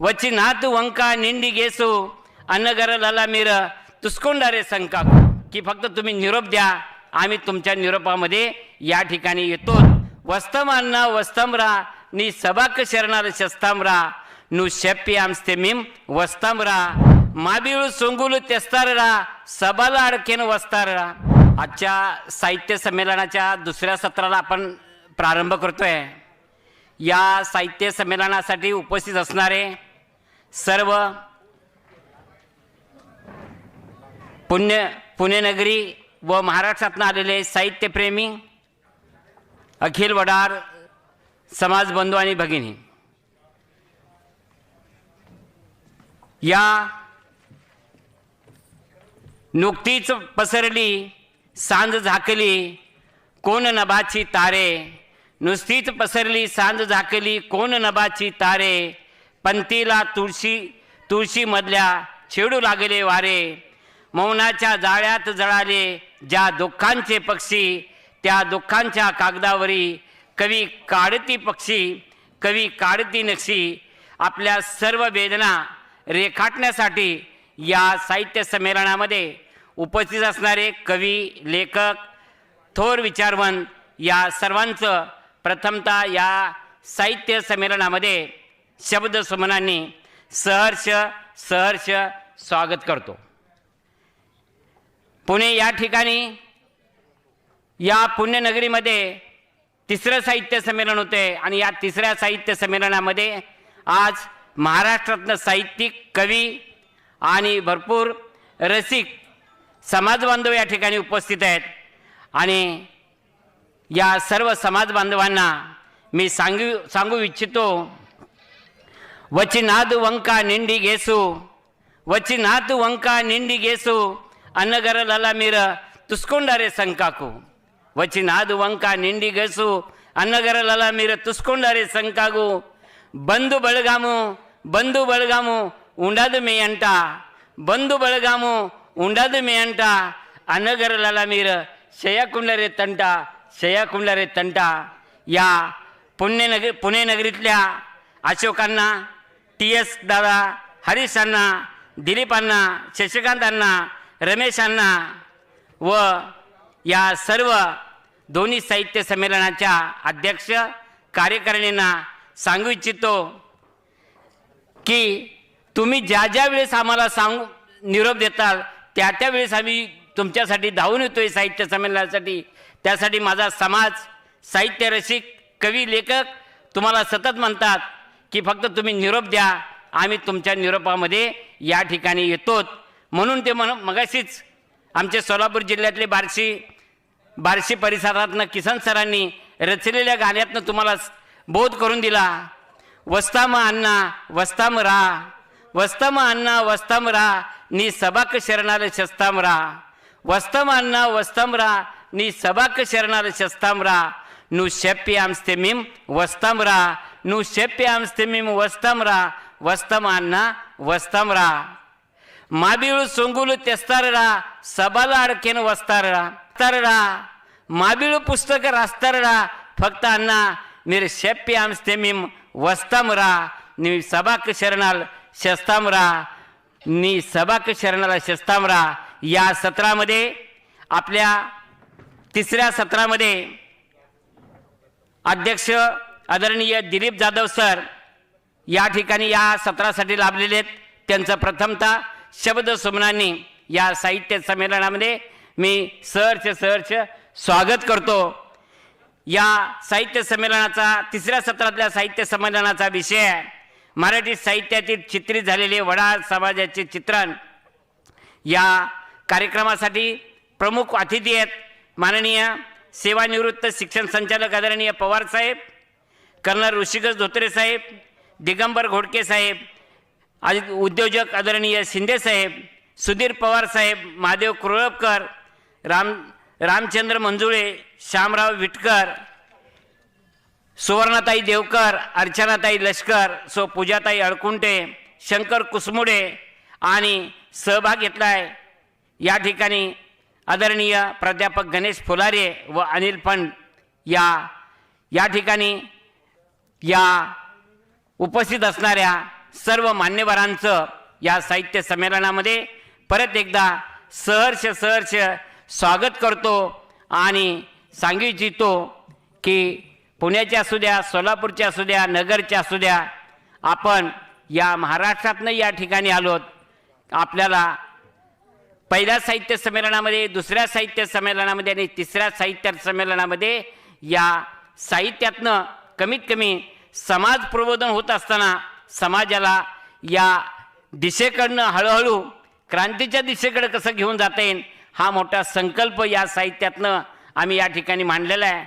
वची नात वंका निंडी गेसू अन्नगर लला मीर तुस्कोंडारे संका की फक्त तुम्ही निरोप द्या आम्ही तुमच्या निरोपामध्ये या ठिकाणी येतो वस्तमांना अन्न वस्तमरा नी सबाक शरणार शस्तामरा नु शप्पी आमस्ते मिम वस्तमरा माबिळू सोंगुलू तेस्ताररा सबाला अडकेन वस्ताररा आजच्या साहित्य संमेलनाच्या दुसऱ्या सत्राला आपण प्रारंभ करतोय या साहित्य संमेलनासाठी उपस्थित असणारे सर्व पुण्य पुणेनगरी व महाराष्ट्रातून आलेले साहित्यप्रेमी अखिल वडार समाज बंधू आणि भगिनी. या नुकतीच पसरली सांज झाकली कोण नभाची तारे नुसतीच पसरली सांज झाकली कोण नभाची तारे पंथीला तुळशी तुळशीमधल्या छेडू लागले वारे मौनाच्या जाळ्यात जळाले ज्या दुःखांचे पक्षी त्या दुःखांच्या कागदावरी कवी काढती पक्षी कवी काढती नक्षी आपल्या सर्व वेदना रेखाटण्यासाठी या साहित्य संमेलनामध्ये उपस्थित असणारे कवी लेखक थोर विचारवंत या सर्वांचं प्रथमतः या साहित्य संमेलनामध्ये शब्द सुमनांनी सहर्ष सहर्ष स्वागत करतो. पुणे या ठिकाणी या पुण्यनगरीमध्ये तिसरं साहित्य संमेलन होते आणि या तिसऱ्या साहित्य संमेलनामध्ये आज महाराष्ट्रातनं साहित्यिक कवी आणि भरपूर रसिक समाज बांधव या ठिकाणी उपस्थित आहेत. आणि या सर्व समाज बांधवांना मी सांगू सांगू इच्छितो वचिनाद वंका निंडी गेसू वचिनाद वंका निंडी गेसू ಅನ್ನಗರ ಲಲ ಮೀರ ತುಸ್ಕೊಂಡರೆ ಸಂಕಾಕು ವಚಿನಾದು ವಂಕ ನಿಂಡಿ ಗಸು ಅನ್ನಗರ ಲಲ ಮೀರ ತುಸ್ಕೊಂಡರೆ ಸಂಕಾಗು ಬಂದು ಬಳಗಾಮು ಬಂದು ಬಳಗಾಮು ಉಂಡಾದ ಮೇ ಅಂಟ ಬಂದು ಬಳಗಾಮು ಉಂಡಾದ ಮೇ ಅಂಟ ಅನ್ನಗರ ಲಲ ಮೀರ ಶಯ ಕುಂಡರೆ ತಂಟ शया कुंडारे तंटा या पुण्यनगरी पुणे नगरीतल्या अशोकांना टी एस दादा हरीशांना दिलीपांना शशिकांतांना रमेशांना व या सर्व दोन्ही साहित्य संमेलनाच्या अध्यक्ष कार्यकारिणींना सांगू इच्छितो की तुम्ही ज्या ज्या वेळेस आम्हाला सांगू निरोप देताल त्या त्या वेळेस आम्ही तुमच्यासाठी धावून येतोय साहित्य संमेलनासाठी. त्यासाठी माझा समाज साहित्य रसिक कवी लेखक तुम्हाला सतत म्हणतात. की फक्त तुम्ही निरोप द्या. आम्ही तुमच्या निरोपामध्ये या ठिकाणी येतो म्हणून ते म्हण मगाशीच आमचे सोलापूर जिल्ह्यातले बार्शी बार्शी परिसरातनं किसन सरांनी रचलेल्या गाण्यातनं तुम्हाला बोध करून दिला. वस्ताम अण्णा वस्ताम रा वस्तम अण्णा वस्ताम रा नी सबाक शरणाल शस्ताम रा. वस्तम अण्णा वस्ताम रा नी सबाक शरणाल शस्ताम रा. नु शेप्पी आमस्ते मीम वस्ताम रा. నువ్వు చెప్పాంస్తే మేము వస్తాంరా వస్తాం అన్న వస్తాంరా మాబీలు సొంగులు తెస్తారురా సభలు ఆడకేను వస్తారురా వస్తారురా మాబీలు పుస్తక రాస్తారురా ఫక్త అన్న మీరు చెప్పాంస్తే మేము వస్తాంరా నీ సభకు శరణాలు చేస్తాంరా నీ सभाक शरणाला शस्तामरा या सत्रामध्ये आपल्या तिसऱ्या सत्रामध्ये अध्यक्ष आदरणीय दिलीप जाधव सर या ठिकाणी या सत्रासाठी लाभलेले आहेत. त्यांचं प्रथमतः शब्द सुमनांनी या साहित्य संमेलनामध्ये मी सहर्ष सहर्ष स्वागत करतो. या साहित्य संमेलनाचा तिसऱ्या सत्रातल्या साहित्य संमेलनाचा विषय मराठी साहित्यातील चित्रित झालेले वडार समाजाचे चित्रण या कार्यक्रमासाठी प्रमुख अतिथी आहेत. माननीय सेवानिवृत्त शिक्षण संचालक आदरणीय पवार साहेब कर्नल ऋषिकेश धोत्रे साहेब दिगंबर घोडके साहेब आदि उद्योजक आदरणीय शिंदे साहेब सुधीर पवार साहेब महादेव कुरळपकर राम रामचंद्र मंजुळे श्यामराव विटकर सुवर्णाताई देवकर अर्चनाताई लष्कर सो पूजाताई अळकुंटे शंकर कुसमुडे आणि सहभाग घेतला आहे या ठिकाणी आदरणीय प्राध्यापक गणेश फुलारे व अनिल पंड या या ठिकाणी या उपस्थित असणाऱ्या सर्व मान्यवरांचं या साहित्य संमेलनामध्ये परत एकदा सहर्ष सहर्ष स्वागत करतो आणि सांगू इच्छितो की पुण्याच्या असू द्या सोलापूरच्या असू द्या नगरच्या असू द्या आपण या महाराष्ट्रातनं या ठिकाणी आलोत. आपल्याला पहिल्या साहित्य संमेलनामध्ये दुसऱ्या साहित्य संमेलनामध्ये आणि तिसऱ्या साहित्य संमेलनामध्ये या साहित्यातनं कमीत कमी समाज प्रबोधन होत असताना समाजाला या दिशेकडनं हळूहळू क्रांतीच्या दिशेकडे कसं घेऊन जाता येईल हा मोठा संकल्प या साहित्यातनं आम्ही या ठिकाणी मांडलेला आहे.